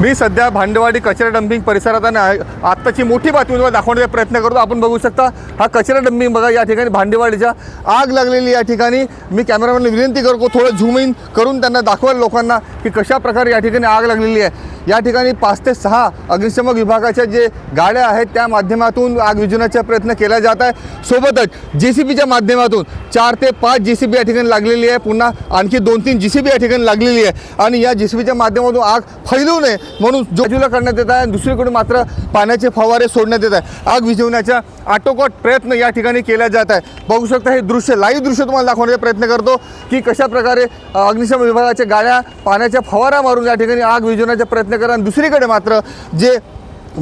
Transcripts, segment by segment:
मी सध्या भांडेवाडी कचरा डंपिंग परिसरात आणि आत्ताची मोठी बातमी तुम्हाला दाखवण्याचा प्रयत्न करतो. आपण बघू शकता हा कचरा डंपिंग बघा या ठिकाणी भांडेवाडीच्या आग लागलेली या ठिकाणी. मी कॅमेरामॅनला विनंती करतो थोडं झूम इन करून त्यांना दाखवायला लोकांना की कशा प्रकारे या ठिकाणी आग लागलेली आहे. या ठिकाणी पाच ते सहा अग्निशमक विभागाच्या जे गाड्या आहेत त्या माध्यमातून आग विजवण्याचा प्रयत्न केला जात आहे. सोबतच जे सी बीच्या माध्यमातून चार ते पाच जे सी बी या ठिकाणी लागलेली आहे. पुन्हा आणखी दोन तीन जी सी बी या ठिकाणी लागलेली आहे. आणि या जी सी बीच्या माध्यमातून आग फैलू नये म्हणून बाजूला करण्यात येत आहे आणि दुसरीकडे मात्र पाण्याचे फवारे सोडण्यात येत आहे. आग विझवण्याचा आटोकाट प्रयत्न या ठिकाणी केला जात आहे बघू शकता हे दृश्य लाईव्ह दृश्य तुम्हाला दाखवण्याचा प्रयत्न करतो की कशा प्रकारे अग्निशमन विभागाच्या गाड्या पाण्याच्या फवारा मारून या ठिकाणी आग विझवण्याचा प्रयत्न करा आणि दुसरीकडे मात्र जे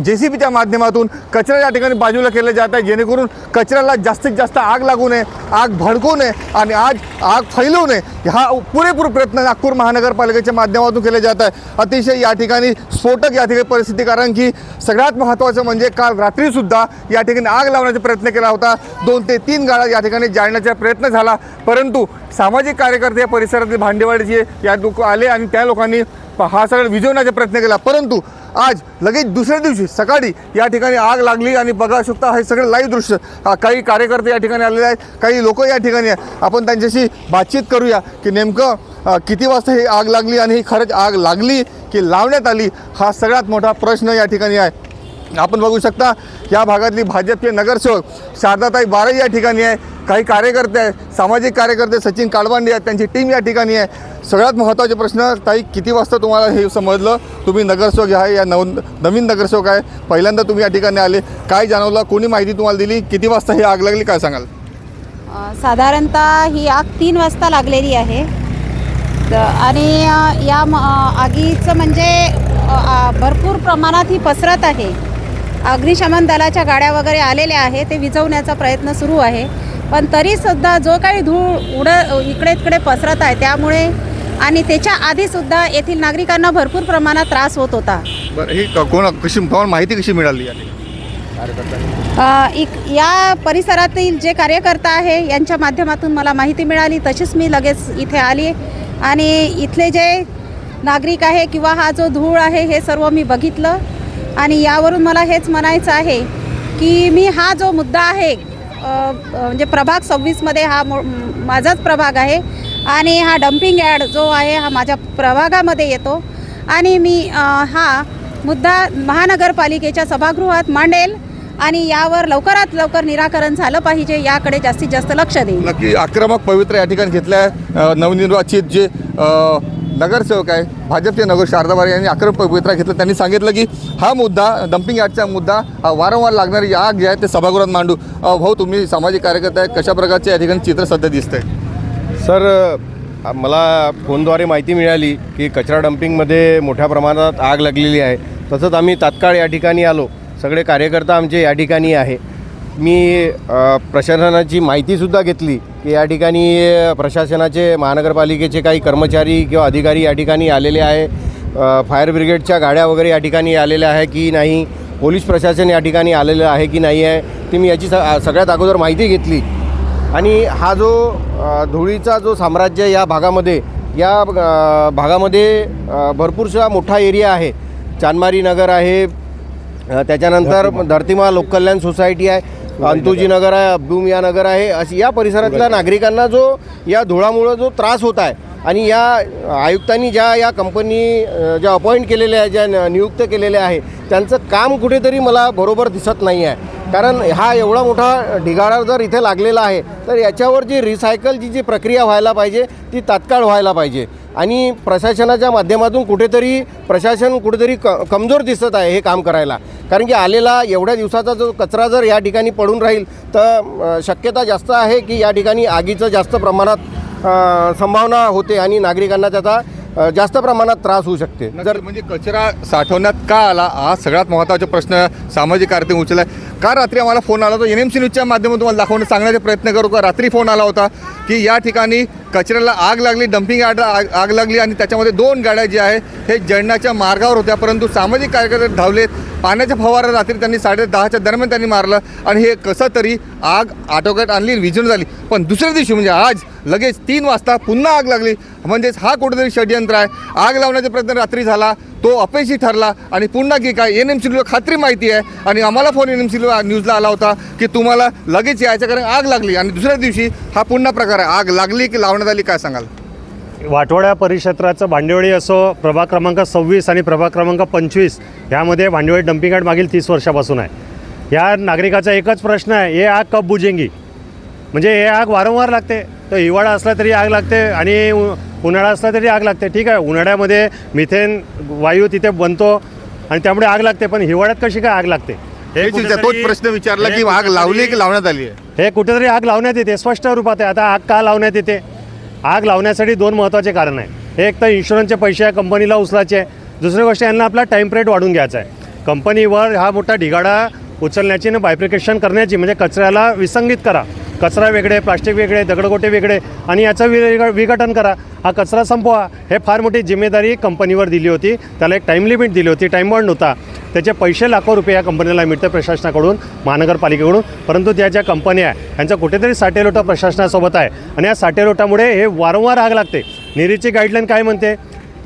जे सी बीच्या माध्यमातून कचरा या ठिकाणी बाजूला केला जात आहे. जेणेकरून कचऱ्याला जास्तीत जास्त आग लागू नये आग भडकू नये आणि आज आग फैलू नये हा पुरेपूर प्रयत्न नागपूर महानगरपालिकेच्या माध्यमातून केले जात आहे. अतिशय या ठिकाणी स्फोटक या ठिकाणी परिस्थिती कारण की सगळ्यात महत्त्वाचं म्हणजे काल रात्रीसुद्धा या ठिकाणी आग लावण्याचा प्रयत्न केला होता. दोन ते तीन गाड्या या ठिकाणी जाळण्याचा प्रयत्न झाला परंतु सामाजिक कार्यकर्ते या परिसरातील भांडेवाडीचे या लोक आले आणि त्या लोकांनी हा सगळं विझवण्याचा प्रयत्न केला. परंतु आज लगेच दुसऱ्या दिवशी सकाळी या ठिकाणी आग लागली आणि बघा शकता हे सगळं लाईव्ह दृश्य. काही कार्यकर्ते या ठिकाणी आलेले आहेत काही लोक या ठिकाणी आहे आपण त्यांच्याशी बातचीत करूया की नेमकं किती वाजता ही आग लागली आणि ही खरंच आग लागली की लावण्यात आली हा सगळ्यात मोठा प्रश्न या ठिकाणी आहे. आपण बघू शकता या भागातली भाजपचे नगरसेवक शारदाताई बाराई या ठिकाणी आहे काही कार्यकर्ते आहेत सामाजिक कार्यकर्ते सचिन काळबांडे आहेत त्यांची टीम या ठिकाणी आहे. सगळ्यात महत्त्वाचे प्रश्न ताई किती वाजता तुम्हाला हे समजलं? तुम्ही नगरसेवक आहे या नव नवीन नगरसेवक आहे. पहिल्यांदा तुम्ही या ठिकाणी आले. काय जाणवलं? कोणी माहिती तुम्हाला दिली? किती वाजता ही आग लागली? काय सांगाल? साधारणतः ही आग तीन वाजता लागलेली आहे. आणि या म- आगीचं म्हणजे भरपूर प्रमाणात ही पसरत आहे. अग्निशमन दलाच्या गाड्या वगैरे आलेल्या आहे ते विझवण्याचा प्रयत्न सुरू आहे. पण तरीसुद्धा जो काही धूळ उड इकडे तिकडे पसरत आहे त्यामुळे आणि त्याच्या आधीसुद्धा येथील नागरिकांना भरपूर प्रमाणात त्रास होत होता. बरं ही क- कोण कशी माहिती कशी मिळाली आणि अ, इक या परिसरातील जे कार्यकर्ता आहे यांच्या माध्यमातून मला माहिती मिळाली तशीच मी लगेच इथे आली. आणि इथले जे नागरिक आहे किंवा हा जो धूळ आहे हे सर्व मी बघितलं. आणि यावरून मला हेच म्हणायचं आहे की मी हा जो मुद्दा आहे अ, म्हणजे प्रभाग सव्वीसमध्ये हा मो माझाच प्रभाग आहे आणि हा डम्पिंग ॲड जो आहे हा माझ्या प्रभागामध्ये येतो. आणि मी हा मुद्दा महानगरपालिकेच्या सभागृहात मांडेल आणि यावर लवकरात लवकर निराकरण झालं पाहिजे याकडे जास्तीत जास्त लक्ष देईल. नक्की. आक्रमक पवित्र या ठिकाणी घेतलं आहे नवनिर्वाचित जे अ, नगरसेवक आहे भाजपचे नगर शारदाबाई यांनी आक्रमक पवित्रा घेतलं. त्यांनी सांगितलं की हा मुद्दा डम्पिंग यार्डचा मुद्दा वारंवार लागणारी आग जे आहे ते सभागृहात मांडू. अ, भाऊ तुम्ही सामाजिक कार्यकर्ता आहे कशा प्रकारचे या ठिकाणी चित्र सध्या दिसतंय? सर मला फोनद्वारे माहिती मिळाली की कचरा डम्पिंगमध्ये मोठ्या प्रमाणात आग लागलेली आहे. तसंच आम्ही तात्काळ या ठिकाणी आलो. सगळे कार्यकर्ता आमचे या ठिकाणी आहे. मी प्रशासनाची माहितीसुद्धा घेतली की या ठिकाणी प्रशासनाचे महानगरपालिकेचे काही कर्मचारी किंवा अधिकारी या ठिकाणी आलेले आहे. फायर ब्रिगेडच्या गाड्या वगैरे या ठिकाणी आलेल्या आहे की नाही? पोलीस प्रशासन या ठिकाणी आलेलं आहे की नाही आहे? ती मी याची स सगळ्यात अगोदर माहिती घेतली. आणि हा जो धुळीचा जो साम्राज्य या भागामध्ये या भागामध्ये भरपूरसा मोठा एरिया आहे. चांदमारी नगर आहे त्याच्यानंतर धरतीमा लोककल्याण सोसायटी आहे अंतुजी नगर आहे अब्दुमिया नगर आहे अशी या परिसरातल्या नागरिकांना जो या धुळामुळं जो त्रास होत आहे आणि या आयुक्तांनी ज्या या कंपनी ज्या अपॉइंट केलेल्या आहे ज्या न- नियुक्त केलेल्या आहे त्यांचं काम कुठेतरी मला बरोबर दिसत नाही आहे. कारण हा एवढा मोठा ढिगारा जर इथे लागलेला आहे तर याच्यावर जी रिसायकलची जी प्रक्रिया व्हायला पाहिजे ती तात्काळ व्हायला पाहिजे. आणि प्रशासनाच्या माध्यमातून कुठेतरी प्रशासन कुठेतरी क कमजोर दिसत आहे हे काम करायला. कारण की आलेला एवढ्या दिवसाचा जो कचरा जर या ठिकाणी पडून राहील तर शक्यता जास्त आहे की या ठिकाणी आगीचं जास्त प्रमाणात संभावना होते आणि नागरिकांना त्याचा जास्त प्रमाणात त्रास होऊ शकते. जर म्हणजे कचरा साठवण्यात का आला? हा सगळ्यात महत्त्वाचा प्रश्न सामाजिक कार्य उचलला आहे. का रात्री आम्हाला फोन आला होता? एन एम सी न्यूजच्या माध्यमातून तुम्हाला दाखवण्याचा सांगण्याचा प्रयत्न करू का? रात्री फोन आला होता की या ठिकाणी कचऱ्याला आग लागली डम्पिंग यार्डला आग आग लागली आणि त्याच्यामध्ये दोन गाड्या ज्या आहे हे जळण्याच्या मार्गावर होत्या. परंतु सामाजिक कार्यकर्ते धावलेत. पाण्याच्या फवारा रात्री त्यांनी साडे दहाच्या दरम्यान त्यांनी मारलं आणि हे कसं तरी आग आटोक्यात आणली विझून झाली. पण दुसऱ्या दिवशी म्हणजे आज लगेच तीन वाजता पुन्हा आग लागली. म्हणजेच हा कुठेतरी षडयंत्र आहे. आग लावण्याचा प्रयत्न रात्री झाला. तो अपयशी ठरला आणि पुन्हा की काय एन एम सी खात्री माहिती आहे आणि आम्हाला फोन एन एम सी न्यूजला आला होता की तुम्हाला लगेच यायचं कारण आग लागली. आणि दुसऱ्या दिवशी हा पुन्हा प्रकार आहे. आग लागली की लावण्यात आली काय सांगाल? वाटवाड्या परिक्षेत्राचं भांडेवळी असो प्रभाग क्रमांक सव्वीस आणि प्रभाग क्रमांक पंचवीस यामध्ये भांडेवळी डम्पिंग यार्ड मागील तीस वर्षापासून आहे. या नागरिकाचा एकच प्रश्न आहे हे आग कब बुजेंगी म्हणजे हे आग वारंवार लागते. तर हिवाळा असला तरी आग लागते आणि उन्हाळा असला तरी आग लागते. ठीक आहे उन्हाळ्यामध्ये मिथेन वायू तिथे बनतो आणि त्यामुळे आग लागते पण हिवाळ्यात कशी काय आग लागते? हे तोच प्रश्न विचारला की आग लावली की लावण्यात आली आहे? हे कुठेतरी आग लावण्यात येते स्पष्ट रूपात आहे. आता आग का लावण्यात येते? आग लावण्यासाठी दोन महत्त्वाचे कारण आहे. एक तर इन्शुरन्सचे पैसे आहे कंपनीला उचलायचे. आहे दुसरी गोष्ट यांना आपला टाईम पिरियड वाढून घ्यायचा आहे. कंपनीवर हा मोठा ढिगाडा उचलण्याची आणि बायप्रिकेशन करण्याची म्हणजे कचऱ्याला विसंगित करा. कचरा वेगळे प्लास्टिक वेगळे दगडगोटे वेगळे आणि याचं विग विघटन करा. हा कचरा संपवा. हे फार मोठी जिम्मेदारी कंपनीवर दिली होती. त्याला एक टाईम लिमिट दिली होती. टाईम बॉन्ड होता. त्याचे पैसे लाखो रुपये या कंपनीला मिळतं प्रशासनाकडून महानगरपालिकेकडून. परंतु त्या ज्या कंपन्या आहे यांचा कुठेतरी साठेलोटा प्रशासनासोबत आहे. आणि या साटेलोटामुळे हे वारंवार आग लागते. निरीची गाईडलाईन काय म्हणते?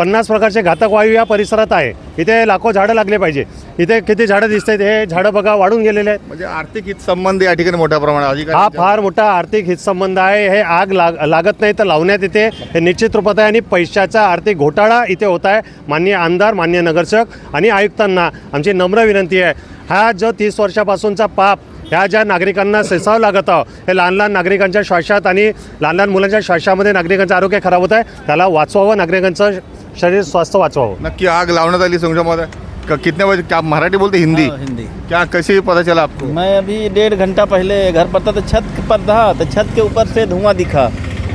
पन्नास प्रकारचे घातक वायू या परिसरात आहे. इथे लाखो झाडं लागले पाहिजे. इथे किती झाडं दिसत आहेत हे झाडं बघा वाढून गेलेले आहेत. म्हणजे आर्थिक हित संबंध या ठिकाणी मोठ्या प्रमाणात हा फार मोठा आर्थिक हितसंबंध आहे. हे आग लाग लागत नाही तर लावण्यात येते हे निश्चित रूपात आहे आणि पैशाचा आर्थिक घोटाळा इथे होत आहे. माननीय आमदार माननीय नगरसेवक आणि आयुक्तांना आमची नम्र विनंती आहे. हा जो तीस वर्षापासूनचा पाप ह्या ज्या नागरिकांना सेसावं लागत आहे हे लहान लहान नागरिकांच्या श्वासात आणि लहान लहान मुलांच्या श्वासामध्ये नागरिकांचं आरोग्य खराब होत आहे त्याला वाचवावं नागरिकांचं शरीर स्वास्थ्य वाचवावं. नक्की आग लावण्यात आली क- कितने बजे क्या मराठी बोलते हिंदी? हाँ, हिंदी. क्या कैसे पता चला आपको? मैं अभी डेढ़ घंटा पहले घर पर था तो छत पर था तो छत के ऊपर से धुआँ दिखा।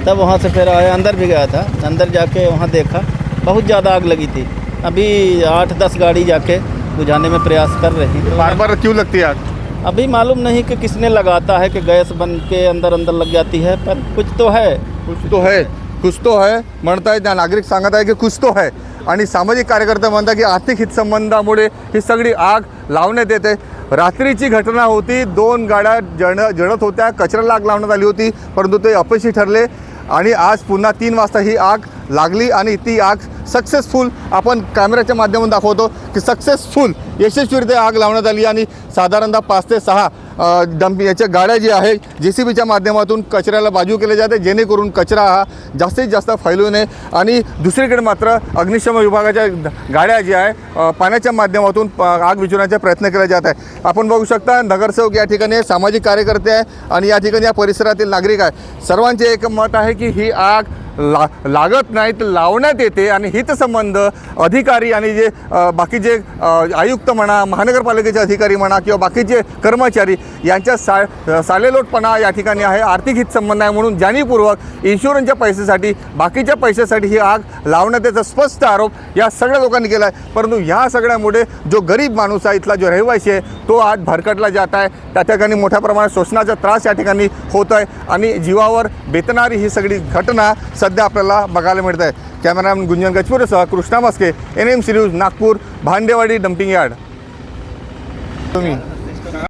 तब वहाँ से फिर आया अंदर भी गया था। अंदर जाके वहाँ देखा। बहुत ज़्यादा आग लगी थी। अभी आठ दस गाड़ी जाके बुझाने में प्रयास कर रही हैं। बार बार क्यों लगती है आग? अभी मालूम नहीं कि किसने लगाता है कि गैस बन के अंदर अंदर लग जाती है पर कुछ तो है। कुछ तो है। कुछ आहे है आहे त्या नागरिक सांगत आहे की कुछ आहे आणि सामाजिक कार्यकर्ते म्हणतात की आर्थिक हितसंबंधामुळे ही सगळी आग लावण्यात येते. रात्रीची घटना होती. दोन गाड्या जण जळत होत्या. कचऱ्याला आग लावण्यात आली होती. परंतु ते अपयशी ठरले. आणि आज पुन्हा तीन वाजता ही आग लागली आणि ती आग सक्सेसफुल आपण कॅमेऱ्याच्या माध्यमातून दाखवतो की सक्सेसफुल यशस्वीरित्या आग लावण्यात आली आणि साधारणतः पाच ते सहा डंप याच्या गाड्या जी आहे जे सी बीच्या माध्यमातून कचऱ्याला बाजू केले जाते जेणेकरून कचरा हा जास्तीत जास्त फैलू नये. आणि दुसरीकडे मात्र अग्निशमन विभागाच्या गाड्या ज्या आहे पाण्याच्या माध्यमातून प- आग विझवण्याचा प्रयत्न केला जात आहे आपण बघू शकता नगरसेवक या ठिकाणी सामाजिक कार्यकर्ते आहे आणि या ठिकाणी या परिसरातील नागरिक आहे सर्वांचे एक मत आहे की ही आग ला लागत नाही लावण्यात येते आणि हितसंबंध अधिकारी आणि जे बाकीचे आयुक्त म्हणा महानगरपालिकेचे अधिकारी म्हणा किंवा बाकीचे कर्मचारी यांच्या सा सालेलोटपणा या ठिकाणी आहे आर्थिक हितसंबंध आहे म्हणून जाणीवपूर्वक इन्शुरन्सच्या पैशासाठी बाकीच्या पैशासाठी ही आग लावण्यात याचा स्पष्ट आरोप या सगळ्या लोकांनी केला आहे परंतु ह्या सगळ्यामुळे जो गरीब माणूस आहे इथला जो रहिवासी आहे तो आज भरकटला जात आहे. त्या ठिकाणी मोठ्या प्रमाणात शोषणाचा त्रास या ठिकाणी होत आहे आणि जीवावर बेतणारी ही सगळी घटना सध्या आपल्याला बघायला मिळत आहे. Cameraman Gunjan गजपुरेसह Krishna Maske N M C news Nagpur Bhandewadi dumping yard. तुम्ही?